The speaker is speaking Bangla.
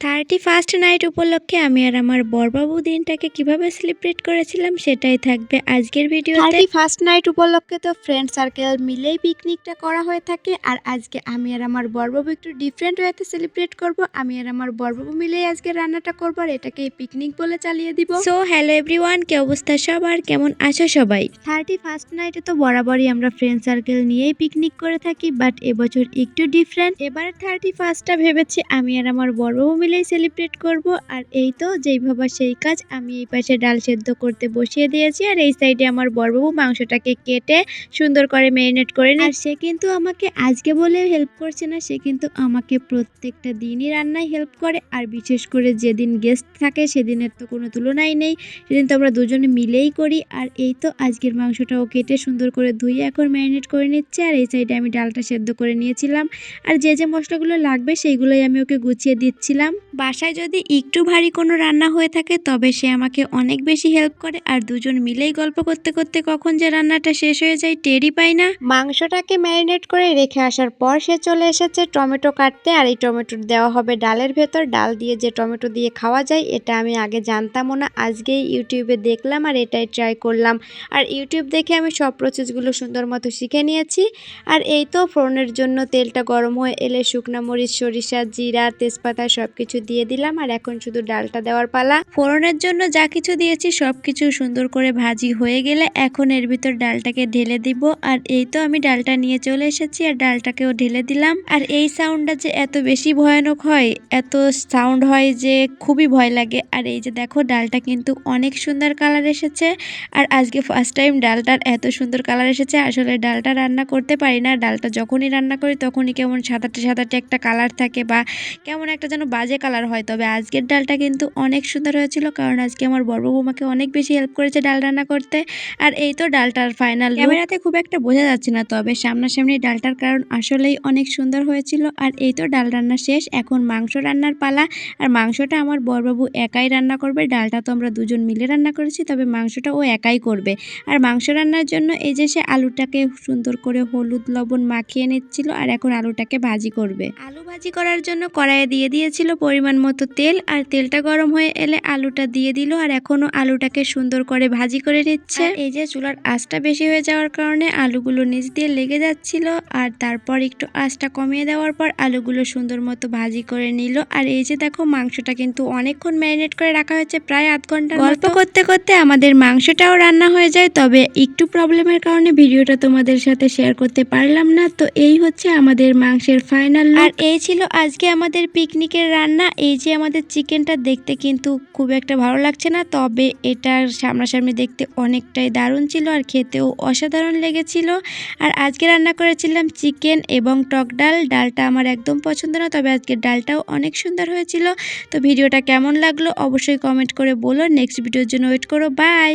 থার্টি ফার্স্ট নাইট উপলক্ষে আমি আর আমার বরবাবু দিনটাকে কীভাবে সেলিব্রেট করেছিলাম সেটাই থাকবে আজকের ভিডিওতে। থার্টি ফার্স্ট নাইট উপলক্ষে তো ফ্রেন্ড সার্কেল মিলেই পিকনিকটা করা হয়ে থাকে আর আজকে আমি আর আমার বরবাবু একটু ডিফারেন্ট ওয়েতে সেলিব্রেট করব। আমি আর আমার বরবাবু মিলেই আজকে রান্নাটা করব আর এটাকে পিকনিক বলে চালিয়ে দিব। সো হ্যালো এভরিওয়ান কি অবস্থা সবার? কেমন আছো সবাই? থার্টি ফার্স্ট নাইটে তো বরাবরই আমরা ফ্রেন্ড সার্কেল নিয়েই পিকনিক করে থাকি বাট এবছর একটু ডিফারেন্ট এবার থার্টি ফার্স্টটা ভেবেছি আমি আর আমার বরবাবু মিলেই সেলিব্রেট করব। আর এই তো, যেই ভাবা সেই কাজ, আমি এই পাশে ডাল সেদ্ধ করতে বসিয়ে দিয়েছি। আর এই সাইডে আমার বরবাবু মাংসটাকে কেটে সুন্দর করে ম্যারিনেট করে। আর সে কিন্তু আমাকে আজকে বলে হেল্প করছে না, সে কিন্তু আমাকে প্রত্যেকটা দিনই রান্নায় হেল্প করে। আর বিশেষ করে যেদিন গেস্ট থাকে, সেদিনের তো কোনো তুলনাই নেই। সেদিন তো আমরা দুজনে মিলেই করি। আর এই তো, আজকের মাংসটাও কেটে সুন্দর করে ধুয়ে এখন ম্যারিনেট করে নিচ্ছে। আর এই সাইডে আমি ডালটা সেদ্ধ করে নিয়েছিলাম। আর যে যে মশলাগুলো লাগবে, সেইগুলোই আমি ওকে গুছিয়ে দিচ্ছিলাম। বাসায় যদি একটু ভারী কোনো রান্না হয়ে থাকে, তবে সে আমাকে অনেক বেশি হেল্প করে। আর দুজন মিলেই গল্প করতে করতে কখন যে রান্নাটা শেষ হয়ে যায়, টেরই পাই না। মাংসটাকে ম্যারিনেট করে রেখে আসার পর সে চলে এসেছে টমেটো কাটতে। আর এই টমেটো দেওয়া হবে ডালের ভেতর। ডাল দিয়ে যে টমেটো দিয়ে খাওয়া যায়, এটা আমি আগে জানতামও না। আজকেই ইউটিউবে দেখলাম আর এটাই ট্রাই করলাম। আর ইউটিউব দেখে আমি সব প্রসেসগুলো সুন্দর মতো শিখে নিয়েছি। আর এই তো ফোড়নের জন্য তেলটা গরম হয়ে এলে শুকনা মরিচ, সরিষা, জিরা, তেজপাতা সব কিছু দিয়ে দিলাম আর এখন শুধু ডালটা দেওয়ার পালা। ফোড়নের জন্য যা কিছু দিয়েছি সব কিছু সুন্দর করে ভাজি হয়ে গেলে এখন এর ভিতর ডালটাকে ঢেলে দিব। আর এই তো আমি ডালটা নিয়ে চলে এসেছি আর ডালটাকেও ঢেলে দিলাম। আর এই সাউন্ডটা যে এত বেশি ভয়ানক হয়, এত সাউন্ড হয় যে খুবই ভয় লাগে। আর এই যে দেখো ডালটা কিন্তু অনেক সুন্দর কালার এসেছে। আর আজকে ফার্স্ট টাইম ডালটার এত সুন্দর কালার এসেছে, আসলে ডালটা রান্না করতে পারি না। ডালটা যখনই রান্না করি তখনই কেমন সাদাটে সাদাটে একটা কালার থাকে বা কেমন একটা যেন বাজে কালার হয় তবে আজকের ডালটা কিন্তু অনেক সুন্দর হয়েছিল কারণ আজকে আমার বড় বৌমাকে অনেক বেশি হেল্প করেছে ডাল রান্না করতে। আর এই তো ডালটার ফাইনাল ক্যামেরাতে খুব একটা বোঝা যাচ্ছে না তবে সামনাসামনি ডালটার কারণ আসলেই অনেক সুন্দর হয়েছিল। আর এই তো ডাল রান্না শেষ এখন মাংস রান্নার পালা। আর মাংসটা আমার বরবাবু একাই রান্না করবে ডালটা তো আমরা দুজন মিলে রান্না করেছি তবে মাংসটা ও একাই করবে। আর মাংস রান্নার জন্য এই যে সে আলুটাকে সুন্দর করে হলুদ লবণ মাখিয়ে নিচ্ছিল আর এখন আলুটাকে ভাজি করবে। আলু ভাজি করার জন্য কড়াইয়ে দিয়ে দিয়েছিল পরিমাণ মতো তেল আর তেলটা গরম হয়ে এলে আলুটা দিয়ে দিল আর এখনও আলুটাকে সুন্দর করে ভাজি করে নিচ্ছে। এই যে চুলার আঁচটা বেশি হয়ে যাওয়ার কারণে আলুগুলো নিচ দিয়ে লেগে যাচ্ছিল আর তারপর একটু আঁচটা কমিয়ে দেওয়ার পর আলুগুলো সুন্দর মতো ভাজি করে নিল। আর এই যে দেখো মাংসটা কিন্তু অনেকক্ষণ ম্যারিনেট করে রাখা হয়েছে প্রায় আধ ঘণ্টা গল্প করতে করতে আমাদের মাংসটাও রান্না হয়ে যায় তবে একটু প্রবলেমের কারণে ভিডিওটা তোমাদের সাথে শেয়ার করতে পারলাম না। তো এই হচ্ছে আমাদের মাংসের ফাইনাল আর এই ছিল আজকে আমাদের পিকনিকের রান্না। এই যে আমাদের চিকেনটা দেখতে কিন্তু খুব একটা ভালো লাগছে না, তবে এটার সামনাসামনি দেখতে অনেকটাই দারুণ ছিল আর খেতেও অসাধারণ লেগেছিল। আর আজকে রান্না করেছিলাম চিকেন এবং টক ডাল, ডালটা আমার একদম পছন্দ না, তবে আজকে ডালটাও অনেক সুন্দর হয়েছিল। তো ভিডিওটা কেমন লাগল অবশ্যই কমেন্ট করে বলো, নেক্সট ভিডিওর জন্য ওয়েট করো, বাই!